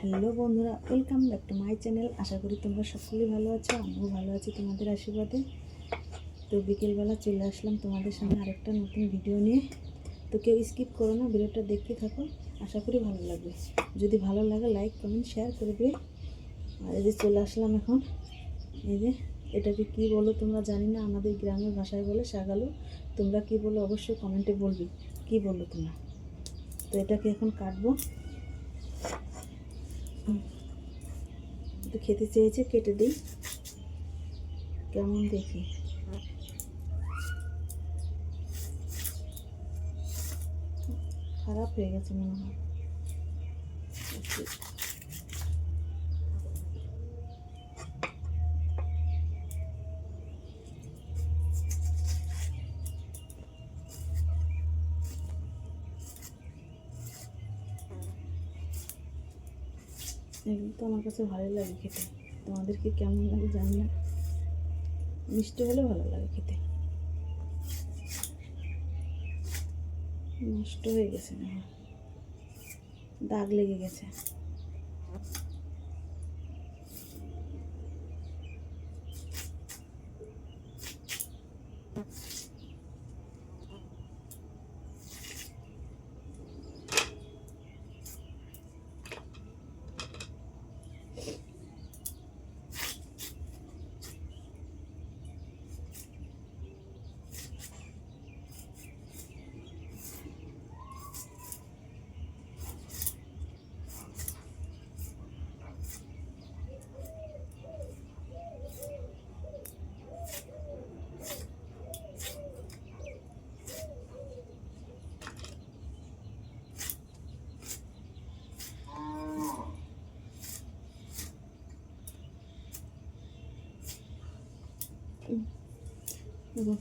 Hello বন্ধুরা, welcome back to my channel. আশা করি তোমরা সকলেই ভালো আছো, আমিও ভালো আছি তোমাদের আশীর্বাদে। তো বিকেলবেলা চলে আসলাম তোমাদের সামনে আরেকটা নতুন ভিডিও নিয়ে। তো কেউ স্কিপ করো না, ভিডিওটা দেখতে থাকো, আশা করি ভালো লাগবে। যদি ভালো লাগে লাইক কমেন্ট শেয়ার করবে আর এই যে চলে আসলাম এখন। এই যে, এটাকে কি বলো তোমরা জানি না, আমাদের গ্রামের ভাষায় বলে সাগালো। তোমরা কি বলো অবশ্যই কমেন্টে বলবে। কি বলো তোমরা? তো এটাকে এখন কাটবো। তো খেতে চেয়েছে কেটে দিই। কেমন দেখি? খারাপ হয়ে গেছে মনে হয়। এগুলো তো আমার কাছে ভালো লাগে খেতে। তোমাদেরকে কেমন লাগে জানি না। মিষ্টি হলে ভালো লাগে খেতে। নষ্ট হয়ে গেছে না দাগ লেগে গেছে।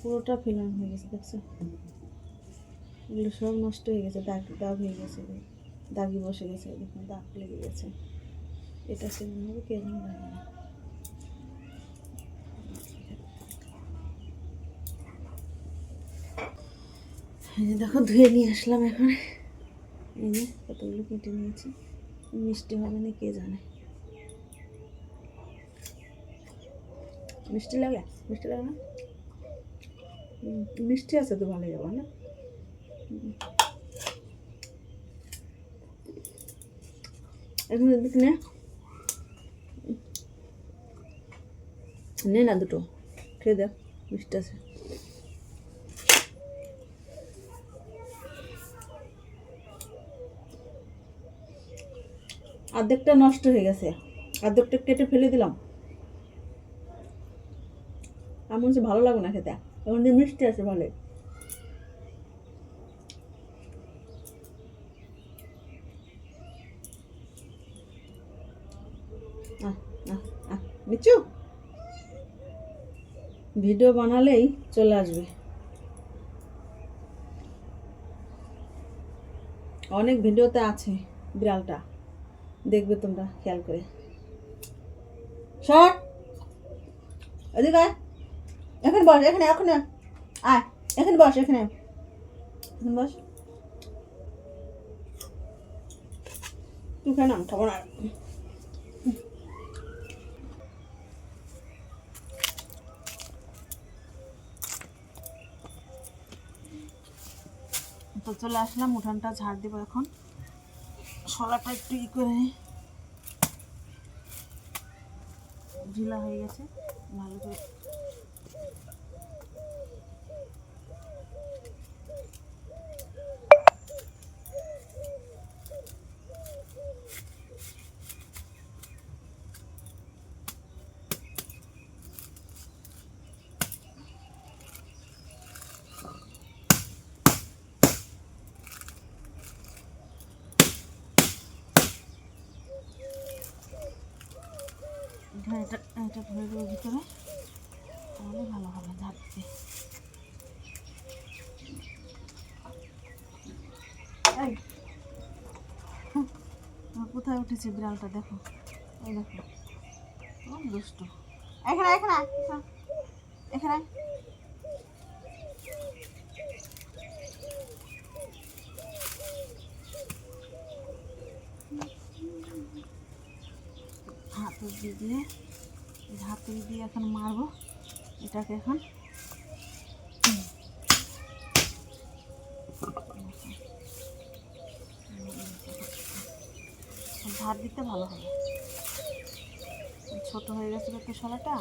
পুরোটা ফেলান হয়ে গেছে, দেখছ? এগুলো সব নষ্ট হয়ে গেছে, দাগ দাগ হয়ে গেছে দাগি বসে গেছে দেখুন দাগ লেগে গেছে। এটা কেমন হবে কে দেখো, ধুয়ে নিয়ে আসলাম এখন। এই যে কতগুলো কেটে নিয়েছি। মিষ্টি হবে না, কে জানে। মিষ্টি লাগে? মিষ্টি লাগে না? মিষ্টি আছে তো ভালোই যাবে না? এখন দেখ নে। নে না দুটো, খেয়ে দেখ, মিষ্টি আছে। অর্ধেকটা নষ্ট হয়ে গেছে, অর্ধেকটা কেটে ফেলে দিলাম। আমার হচ্ছে ভালো লাগে না খেতে। এখন যে মিষ্টি আছে আহ, নিচু ভিডিও বানালেই চলে আসবে। অনেক ভিডিওতে আছে বিড়ালটা। দেখবে তোমরা খেয়াল করে। শর্ট এদিকে এখানে বস, এখানে এখানে আয়, এখানে বস, এখানে। এখানে বস। তুই কেন খাব না। তো চলে আসলাম, উঠানটা ঝাড় দেবো এখন। শলাটা একটু ই করে ঢিলা হয়ে গেছে, ভালো করে এখানে এটা ভরে দেবো ভিতরে। তাহলে ভালো হবে ঝাড়তে কোথায় উঠেছে বিড়ালটা, দেখো। এই দেখো। দুষ্ট। এখানে এখানে এখানে। এখানে দিয়ে। এই হাতে দিয়ে এখন মারবো, এটাকে এখন। ঝাড় দিতে ভালো হবে। ছোট হয়ে গেছিল তো শলাটা।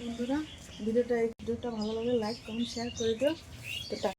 বন্ধুরা ভিডিওটা ভিডিওটা ভালো লাগলে লাইক কমেন্ট শেয়ার করে দিও। তো